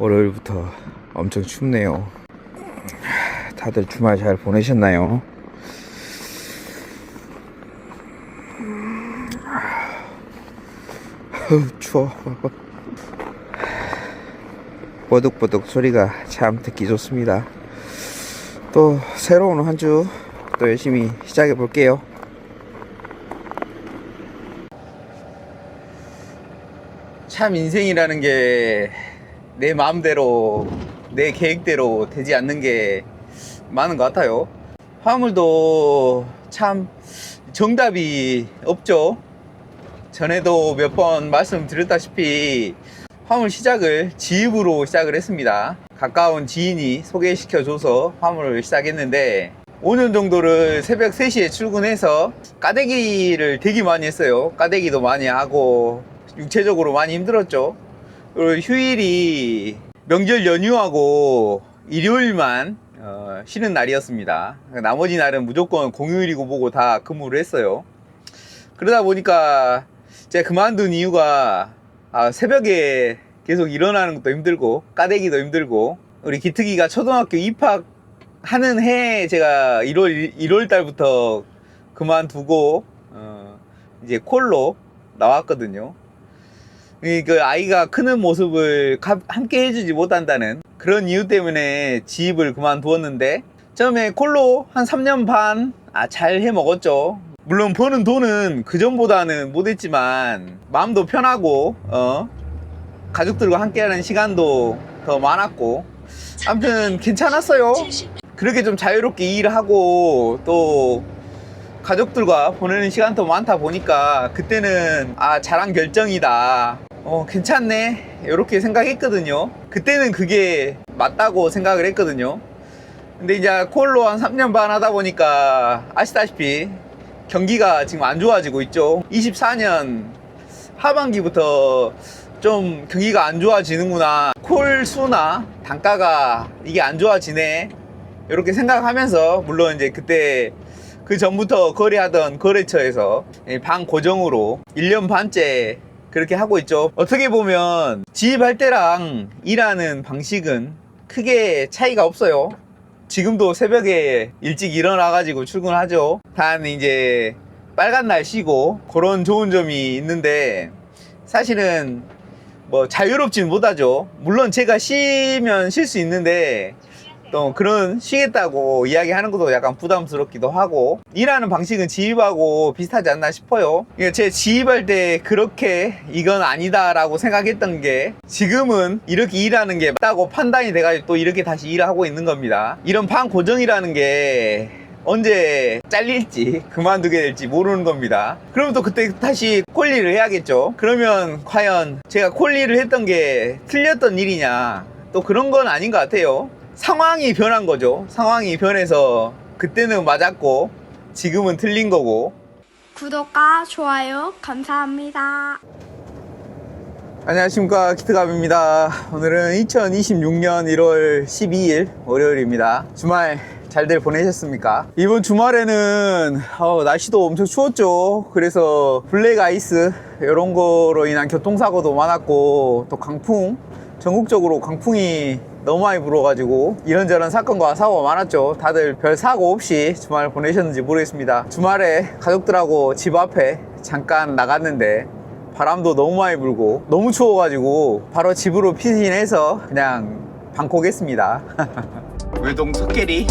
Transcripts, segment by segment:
월요일부터 엄청 춥네요. 다들 주말 잘 보내셨나요? 아우, 추워. 버득버득 소리가 참 듣기 좋습니다. 또 새로운 한 주 또 열심히 시작해 볼게요. 참 인생이라는 게 내 마음대로 내 계획대로 되지 않는 게 많은 것 같아요. 화물도 참 정답이 없죠. 전에도 몇 번 말씀드렸다시피 화물 시작을 지입으로 시작을 했습니다. 가까운 지인이 소개시켜줘서 화물을 시작했는데 5년 정도를 새벽 3시에 출근해서 까대기를 되게 많이 했어요. 까대기도 많이 하고 육체적으로 많이 힘들었죠. 휴일이 명절 연휴하고 일요일만 어, 쉬는 날이었습니다. 나머지 날은 무조건 공휴일이고 뭐고 다 근무를 했어요. 그러다 보니까 제가 그만둔 이유가 아, 새벽에 계속 일어나는 것도 힘들고 까대기도 힘들고 우리 기특이가 초등학교 입학하는 해 제가 1월 1월 달부터 그만두고 어, 이제 콜로 나왔거든요. 이그 아이가 크는 모습을 가- 함께 해주지 못한다는 그런 이유 때문에 지입을 그만두었는데 처음에 콜로 한 3년 반 아, 잘 해 먹었죠. 물론 버는 돈은 그 전보다는 못했지만 마음도 편하고 어 가족들과 함께하는 시간도 더 많았고 아무튼 괜찮았어요. 그렇게 좀 자유롭게 일을 하고 또 가족들과 보내는 시간 더 많다 보니까 그때는 아 잘한 결정이다 어 괜찮네. 이렇게 생각했거든요. 그때는 그게 맞다고 생각을 했거든요. 근데 이제 콜로 한 3년 반 하다 보니까 아시다시피 경기가 지금 안 좋아지고 있죠. 24년 하반기부터 좀 경기가 안 좋아지는구나. 콜 수나 단가가 이게 안 좋아지네. 이렇게 생각하면서 물론 이제 그때 그 전부터 거래하던 거래처에서 방 고정으로 1년 반째 그렇게 하고 있죠. 어떻게 보면 지입할 때랑 일하는 방식은 크게 차이가 없어요. 지금도 새벽에 일찍 일어나가지고 출근하죠. 단 이제 빨간 날 쉬고 그런 좋은 점이 있는데 사실은 뭐 자유롭진 못하죠. 물론 제가 쉬면 쉴 수 있는데 또 그런 쉬겠다고 이야기하는 것도 약간 부담스럽기도 하고 일하는 방식은 지입하고 비슷하지 않나 싶어요. 이게 제 지입할 때 그렇게 이건 아니다 라고 생각했던 게 지금은 이렇게 일하는 게 맞다고 판단이 돼가지고 또 이렇게 다시 일을 하고 있는 겁니다. 이런 방 고정이라는 게 언제 잘릴지 그만두게 될지 모르는 겁니다. 그러면 또 그때 다시 콜리를 해야겠죠. 그러면 과연 제가 콜리를 했던 게 틀렸던 일이냐 또 그런 건 아닌 것 같아요. 상황이 변한 거죠. 상황이 변해서 그때는 맞았고 지금은 틀린 거고. 구독과 좋아요 감사합니다. 안녕하십니까 기트갑입니다. 오늘은 2026년 1월 12일 월요일입니다. 주말 잘들 보내셨습니까? 이번 주말에는 어, 날씨도 엄청 추웠죠. 그래서 블랙 아이스 이런 거로 인한 교통사고도 많았고 또 강풍 전국적으로 강풍이 너무 많이 불어가지고 이런저런 사건과 사고가 많았죠. 다들 별 사고 없이 주말 보내셨는지 모르겠습니다. 주말에 가족들하고 집 앞에 잠깐 나갔는데 바람도 너무 많이 불고 너무 추워가지고 바로 집으로 피신해서 그냥 방콕했습니다. 외동 석계리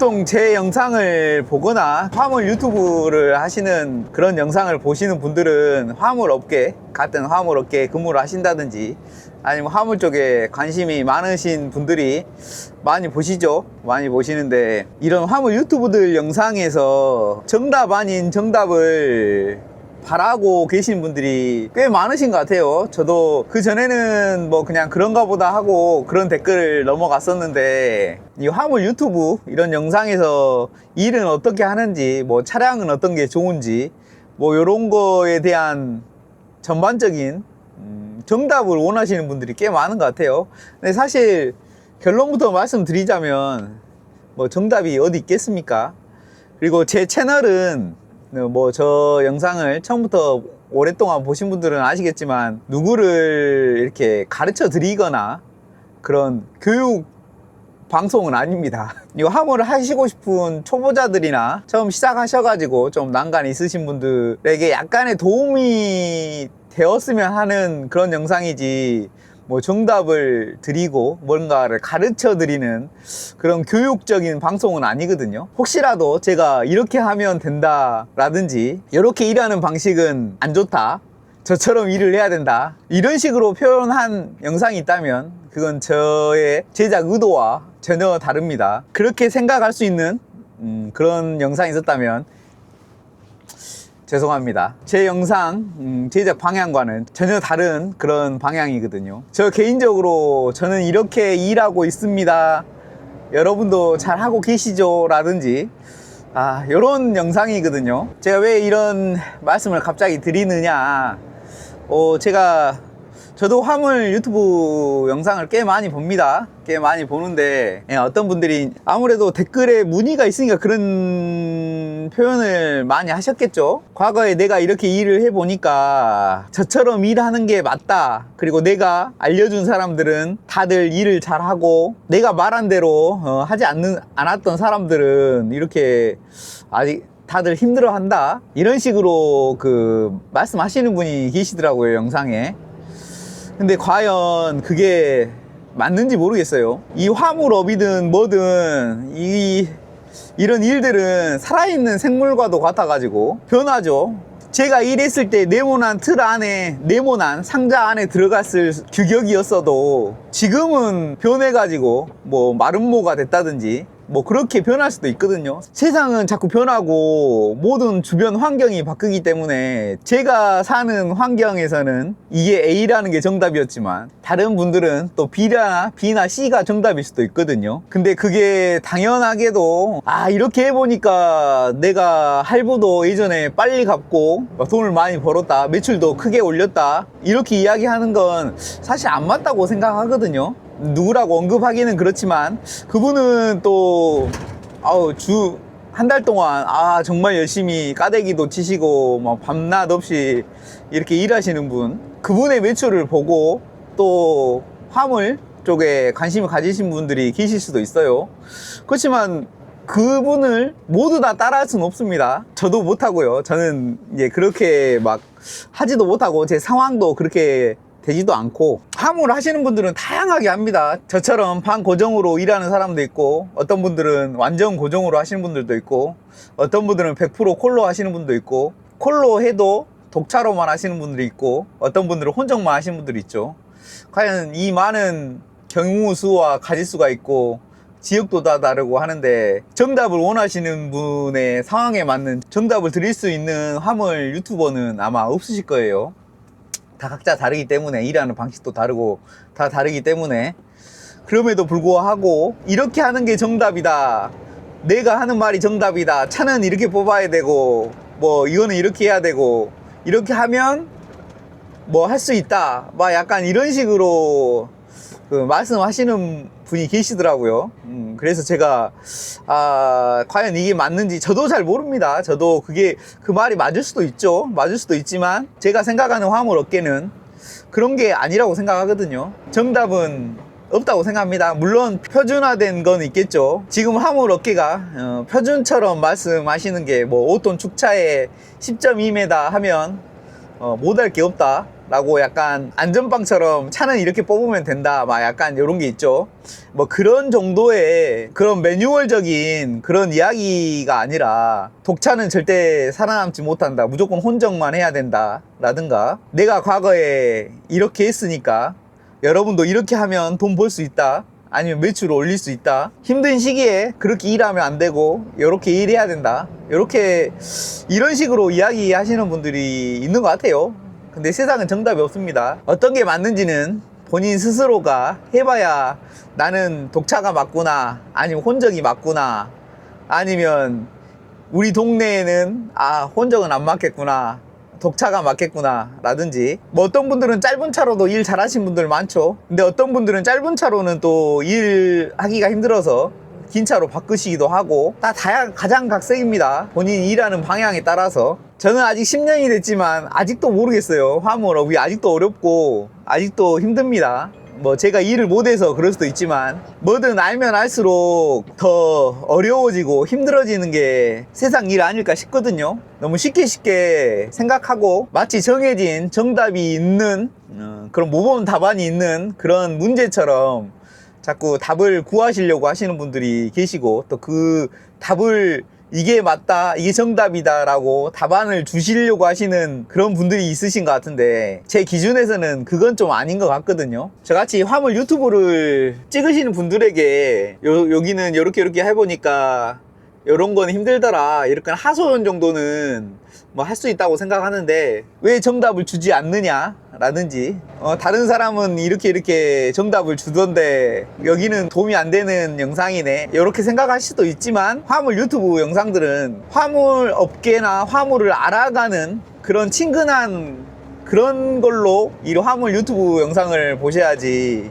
보통 제 영상을 보거나 화물 유튜브를 하시는 그런 영상을 보시는 분들은 화물 업계, 같은 화물 업계에 근무를 하신다든지 아니면 화물 쪽에 관심이 많으신 분들이 많이 보시죠. 많이 보시는데 이런 화물 유튜브들 영상에서 정답 아닌 정답을 바라고 계신 분들이 꽤 많으신 것 같아요. 저도 그 전에는 뭐 그냥 그런가 보다 하고 그런 댓글을 넘어갔었는데 이 화물 유튜브 이런 영상에서 일은 어떻게 하는지 뭐 차량은 어떤 게 좋은지 뭐 이런 거에 대한 전반적인 음, 정답을 원하시는 분들이 꽤 많은 것 같아요. 근데 사실 결론부터 말씀드리자면 뭐 정답이 어디 있겠습니까? 그리고 제 채널은 뭐 저 영상을 처음부터 오랫동안 보신 분들은 아시겠지만 누구를 이렇게 가르쳐 드리거나 그런 교육 방송은 아닙니다. 이 화물을 하시고 싶은 초보자들이나 처음 시작하셔가지고 좀 난간 있으신 분들에게 약간의 도움이 되었으면 하는 그런 영상이지 뭐 정답을 드리고 뭔가를 가르쳐 드리는 그런 교육적인 방송은 아니거든요. 혹시라도 제가 이렇게 하면 된다 라든지 이렇게 일하는 방식은 안 좋다. 저처럼 일을 해야 된다. 이런 식으로 표현한 영상이 있다면 그건 저의 제작 의도와 전혀 다릅니다. 그렇게 생각할 수 있는 음, 그런 영상이 있었다면 죄송합니다. 제 영상 음, 제작 방향과는 전혀 다른 그런 방향이거든요. 저 개인적으로 저는 이렇게 일하고 있습니다. 여러분도 잘 하고 계시죠? 라든지 아, 요런 영상이거든요. 제가 왜 이런 말씀을 갑자기 드리느냐. 어, 제가 저도 화물 유튜브 영상을 꽤 많이 봅니다. 꽤 많이 보는데 예, 어떤 분들이 아무래도 댓글에 문의가 있으니까 그런 표현을 많이 하셨겠죠. 과거에 내가 이렇게 일을 해보니까 저처럼 일하는 게 맞다. 그리고 내가 알려준 사람들은 다들 일을 잘하고 내가 말한 대로 어, 하지 않는, 않았던 사람들은 이렇게 아직 다들 힘들어 한다. 이런 식으로 그 말씀하시는 분이 계시더라고요, 영상에. 근데 과연 그게 맞는지 모르겠어요. 이 화물업이든 뭐든 이 이런 일들은 살아있는 생물과도 같아가지고 변하죠. 제가 일했을 때 네모난 틀 안에 네모난 상자 안에 들어갔을 규격이었어도 지금은 변해가지고 뭐 마름모가 됐다든지 뭐 그렇게 변할 수도 있거든요. 세상은 자꾸 변하고 모든 주변 환경이 바뀌기 때문에 제가 사는 환경에서는 이게 A라는 게 정답이었지만 다른 분들은 또 B나 B나 C가 정답일 수도 있거든요. 근데 그게 당연하게도 아 이렇게 해보니까 내가 할부도 예전에 빨리 갚고 돈을 많이 벌었다 매출도 크게 올렸다 이렇게 이야기하는 건 사실 안 맞다고 생각하거든요. 누구라고 언급하기는 그렇지만 그분은 또 아우 주 한 달 동안 아 정말 열심히 까대기도 치시고 막 밤낮 없이 이렇게 일하시는 분 그분의 매출을 보고 또 화물 쪽에 관심을 가지신 분들이 계실 수도 있어요. 그렇지만 그분을 모두 다 따라할 수는 없습니다. 저도 못하고요. 저는 이제 그렇게 막 하지도 못하고 제 상황도 그렇게 되지도 않고 화물 하시는 분들은 다양하게 합니다. 저처럼 반고정으로 일하는 사람도 있고 어떤 분들은 완전 고정으로 하시는 분들도 있고 어떤 분들은 100% 콜로 하시는 분도 있고 콜로 해도 독차로만 하시는 분들이 있고 어떤 분들은 혼정만 하시는 분들이 있죠. 과연 이 많은 경우 수와 가지수가 있고 지역도 다 다르고 하는데 정답을 원하시는 분의 상황에 맞는 정답을 드릴 수 있는 화물 유튜버는 아마 없으실 거예요 다 각자 다르기 때문에 일하는 방식도 다르고 다 다르기 때문에. 그럼에도 불구하고 이렇게 하는 게 정답이다. 내가 하는 말이 정답이다. 차는 이렇게 뽑아야 되고 뭐 이거는 이렇게 해야 되고 이렇게 하면 뭐 할 수 있다. 막 약간 이런 식으로 그 말씀하시는 분이 계시더라고요. 음, 그래서 제가 아 과연 이게 맞는지 저도 잘 모릅니다. 저도 그게 그 말이 맞을 수도 있죠. 맞을 수도 있지만 제가 생각하는 화물 업계는 그런 게 아니라고 생각하거든요. 정답은 없다고 생각합니다. 물론 표준화된 건 있겠죠. 지금 화물 업계가 어, 표준처럼 말씀하시는 게 뭐 5톤 축차에 10.2m 하면 어, 못할 게 없다. 라고 약간 안전빵처럼 차는 이렇게 뽑으면 된다. 막 약간 이런 게 있죠. 뭐 그런 정도의 그런 매뉴얼적인 그런 이야기가 아니라 독차는 절대 살아남지 못한다. 무조건 혼정만 해야 된다 라든가. 내가 과거에 이렇게 했으니까 여러분도 이렇게 하면 돈 벌 수 있다. 아니면 매출을 올릴 수 있다. 힘든 시기에 그렇게 일하면 안 되고 이렇게 일해야 된다. 이렇게 이런 식으로 이야기하시는 분들이 있는 것 같아요 근데 세상은 정답이 없습니다. 어떤 게 맞는지는 본인 스스로가 해봐야 나는 독차가 맞구나 아니면 혼정이 맞구나 아니면 우리 동네에는 아 혼정은 안 맞겠구나 독차가 맞겠구나 라든지. 뭐 어떤 분들은 짧은 차로도 일 잘하신 분들 많죠. 근데 어떤 분들은 짧은 차로는 또 일하기가 힘들어서 긴 차로 바꾸시기도 하고 다 다양 가장 각색입니다. 본인 일하는 방향에 따라서. 저는 아직 10년이 됐지만 아직도 모르겠어요. 화물업이 아직도 어렵고 아직도 힘듭니다. 뭐 제가 일을 못해서 그럴 수도 있지만 뭐든 알면 알수록 더 어려워지고 힘들어지는 게 세상 일 아닐까 싶거든요. 너무 쉽게 쉽게 생각하고 마치 정해진 정답이 있는 어, 그런 모범 답안이 있는 그런 문제처럼 자꾸 답을 구하시려고 하시는 분들이 계시고 또 그 답을 이게 맞다, 이게 정답이다 라고 답안을 주시려고 하시는 그런 분들이 있으신 것 같은데 제 기준에서는 그건 좀 아닌 것 같거든요. 저같이 화물 유튜브를 찍으시는 분들에게 요, 여기는 이렇게 이렇게 해보니까 이런 건 힘들더라. 이렇게 하소연 정도는 뭐 할 수 있다고 생각하는데 왜 정답을 주지 않느냐? 라든지 어, 다른 사람은 이렇게 이렇게 정답을 주던데 여기는 도움이 안 되는 영상이네 이렇게 생각할 수도 있지만 화물 유튜브 영상들은 화물 업계나 화물을 알아가는 그런 친근한 그런 걸로 이 화물 유튜브 영상을 보셔야지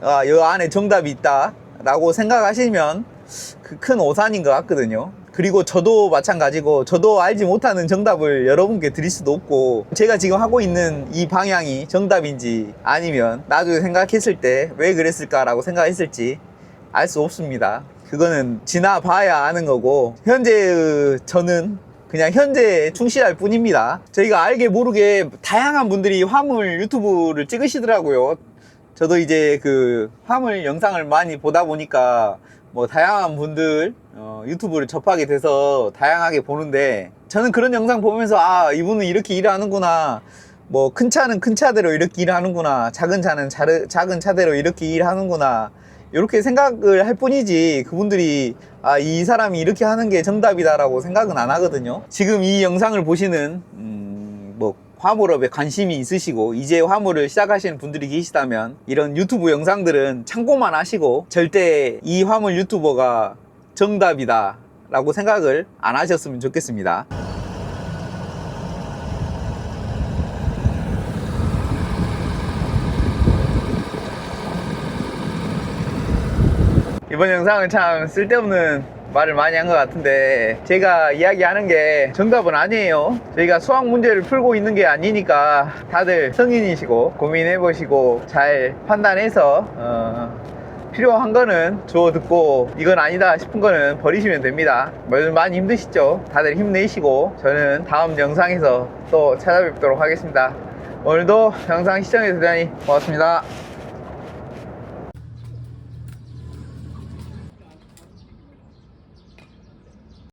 아, 이 안에 정답이 있다 라고 생각하시면 그 큰 오산인 것 같거든요. 그리고 저도 마찬가지고 저도 알지 못하는 정답을 여러분께 드릴 수도 없고 제가 지금 하고 있는 이 방향이 정답인지 아니면 나중에 생각했을 때 왜 그랬을까라고 생각했을지 알 수 없습니다. 그거는 지나봐야 아는 거고 현재의 저는 그냥 현재에 충실할 뿐입니다. 저희가 알게 모르게 다양한 분들이 화물 유튜브를 찍으시더라고요. 저도 이제 그 화물 영상을 많이 보다 보니까 뭐 다양한 분들 어, 유튜브를 접하게 돼서 다양하게 보는데 저는 그런 영상 보면서 아 이분은 이렇게 일하는구나. 뭐 큰 차는 큰 차대로 이렇게 일하는구나. 작은 차는 자르, 작은 차대로 이렇게 일하는구나. 이렇게 생각을 할 뿐이지 그분들이 아 이 사람이 이렇게 하는 게 정답이다라고 생각은 안 하거든요. 지금 이 영상을 보시는 음, 뭐 화물업에 관심이 있으시고 이제 화물을 시작하시는 분들이 계시다면 이런 유튜브 영상들은 참고만 하시고 절대 이 화물 유튜버가 정답이다 라고 생각을 안 하셨으면 좋겠습니다. 이번 영상은 참 쓸데없는 말을 많이 한 것 같은데 제가 이야기하는 게 정답은 아니에요. 저희가 수학 문제를 풀고 있는 게 아니니까 다들 성인이시고 고민해 보시고 잘 판단해서 어, 필요한 거는 주워 듣고 이건 아니다 싶은 거는 버리시면 됩니다. 뭐 많이 힘드시죠? 다들 힘내시고 저는 다음 영상에서 또 찾아뵙도록 하겠습니다. 오늘도 영상 시청해 주셔서 대단히 고맙습니다